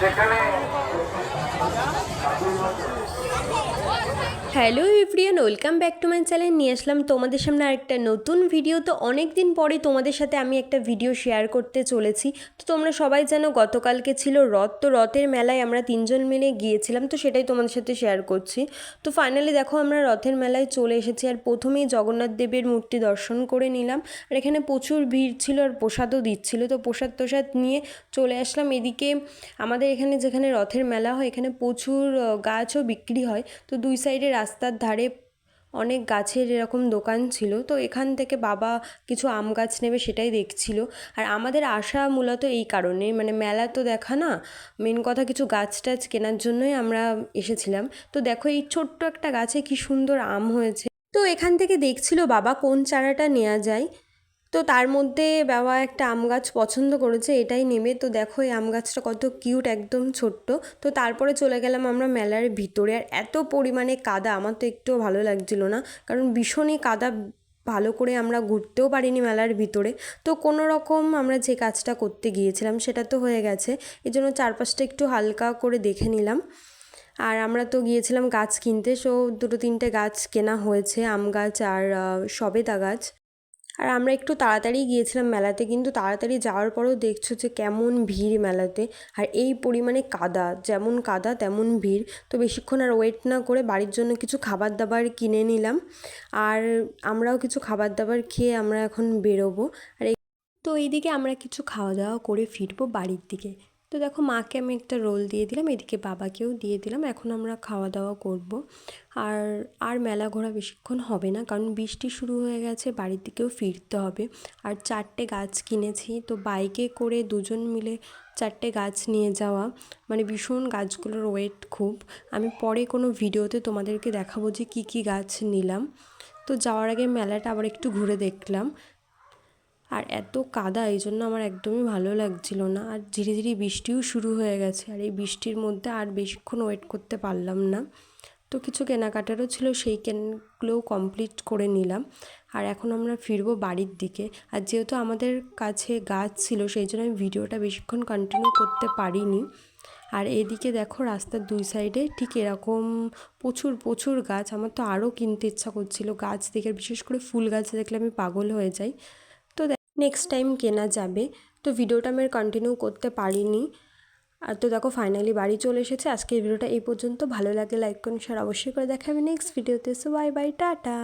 সেখানে hello everyone, welcome back to my channel. নিয়ে আসলাম তোমাদের সামনে আরেকটা নতুন ভিডিও। তো অনেক দিন পরে তোমাদের সাথে আমি একটা ভিডিও শেয়ার করতে চলেছি। তো তোমরা সবাই জানো, গতকালকে ছিল রথ। তো রথের মেলায় আমরা তিনজন মিলে গিয়েছিলাম। তো সেটাই তোমাদের সাথে শেয়ার করছি। তো ফাইনালি দেখো, আমরা রথের মেলায় চলে এসেছি। আর প্রথমেই জগন্নাথ দেবের মূর্তি দর্শন করে নিলাম। আর এখানে প্রচুর ভিড় ছিল আর প্রসাদও দিচ্ছিল। তো প্রসাদ তোসাদ নিয়ে চলে আসলাম। এদিকে আমাদের এখানে যেখানে রথের মেলা হয়, এখানে প্রচুর গাছও বিক্রি হয়। তো দুই সাইডে রাস্তার ধারে অনেক গাছের এরকম দোকান ছিল, তো এখান থেকে বাবা কিছু আম গাছ নেবে সেটাই দেখছিল। আর আমাদের আশা মূলত এই কারণে মানে মেলা তো দেখা না মেন কথা কিছু গাছ টাছ কেনার জন্যই আমরা এসেছিলাম। তো দেখো এই ছোট্ট একটা গাছে কি সুন্দর আম হয়েছে। তো এখান থেকে দেখছিল বাবা কোন চারাটা নেওয়া যায়। তো তার মধ্যে বাবা একটা আম গাছ পছন্দ করেছে, এটাই নেবে। তো দেখো এই আম গাছটা কত কিউট, একদম ছোট্ট। তো তারপরে চলে গেলাম আমরা মেলার ভিতরে। আর এত পরিমাণে কাদা, আমার তো একটুও ভালো লাগছিল না। কারণ ভীষণই কাদা, ভালো করে আমরা ঘুরতেও পারিনি মেলার ভিতরে। তো কোনো রকম আমরা যে কাজটা করতে গিয়েছিলাম, সেটা তো হয়ে গেছে। এই জন্য চারপাশটা একটু হালকা করে দেখে নিলাম। আর আমরা তো গিয়েছিলাম গাছ কিনতে, সো দুটো তিনটে গাছ কেনা হয়েছে, আম গাছ আর সবেদা গাছ। আর আমরা একটু তাড়াতাড়ি গিয়েছিলাম মেলাতে, কিন্তু তাড়াতাড়ি যাওয়ার পরেও দেখছ যে কেমন ভিড় মেলাতে। আর এই পরিমাণে কাদা, যেমন কাদা তেমন ভিড়। তো বেশিক্ষণ আর ওয়েট না করে বাড়ির জন্য কিছু খাবার দাবার কিনে নিলাম। আর আমরাও কিছু খাবার দাবার খেয়ে আমরা এখন বেরোবো। আর তো এইদিকে আমরা কিছু খাওয়া দাওয়া করে ফিরবো বাড়ির দিকে। তো দেখো মাকে আমি একটা রোল দিয়ে দিলাম, এদিকে বাবাকেও দিয়ে দিলাম। এখন আমরা খাওয়া দাওয়া করব। আর আর মেলা ঘোরা বেশিক্ষণ হবে না, কারণ বৃষ্টি শুরু হয়ে গেছে, বাড়ির দিকেও ফিরতে হবে। আর চারটে গাছ কিনেছি, তো বাইকে করে দুজন মিলে চারটে গাছ নিয়ে যাওয়া মানে ভীষণ গাছগুলোর ওয়েট খুব। আমি পরে কোনো ভিডিওতে তোমাদেরকে দেখাবো যে কী কী গাছ নিলাম। তো যাওয়ার আগে মেলাটা আবার একটু ঘুরে দেখলাম। আর এত কাদা এই জন্য আমার একদমই ভালো লাগছিল না। আর ধীরে ধীরে বৃষ্টিও শুরু হয়ে গেছে, আর এই বৃষ্টির মধ্যে আর বেশিক্ষণ ওয়েট করতে পারলাম না। তো কিছু কেনাকাটারও ছিল, সেই কেনগুলোও কমপ্লিট করে নিলাম। আর এখন আমরা ফিরবো বাড়ির দিকে। আর যেহেতু আমাদের কাছে গাছ ছিল, সেই জন্য আমি ভিডিওটা বেশিক্ষণ কন্টিনিউ করতে পারিনি। আর এদিকে দেখো রাস্তার দুই সাইডে ঠিক এরকম প্রচুর প্রচুর গাছ। আমার তো আরও কিনতে ইচ্ছা করছিল। গাছ দেখে, বিশেষ করে ফুল গাছ দেখলে আমি পাগল হয়ে যাই। নেক্সট টাইম কেনা যাবে। তো ভিডিওটা আমি কন্টিনিউ করতে পারিনি। আর তো দেখো ফাইনালি বাড়ি চলে এসেছে। আজকের ভিডিওটা এই পর্যন্ত। ভালো লাগে লাইক করুন শেয়ার অবশ্যই করে দেখাবে নেক্সট ভিডিওতে সো বাই বাই টাটা।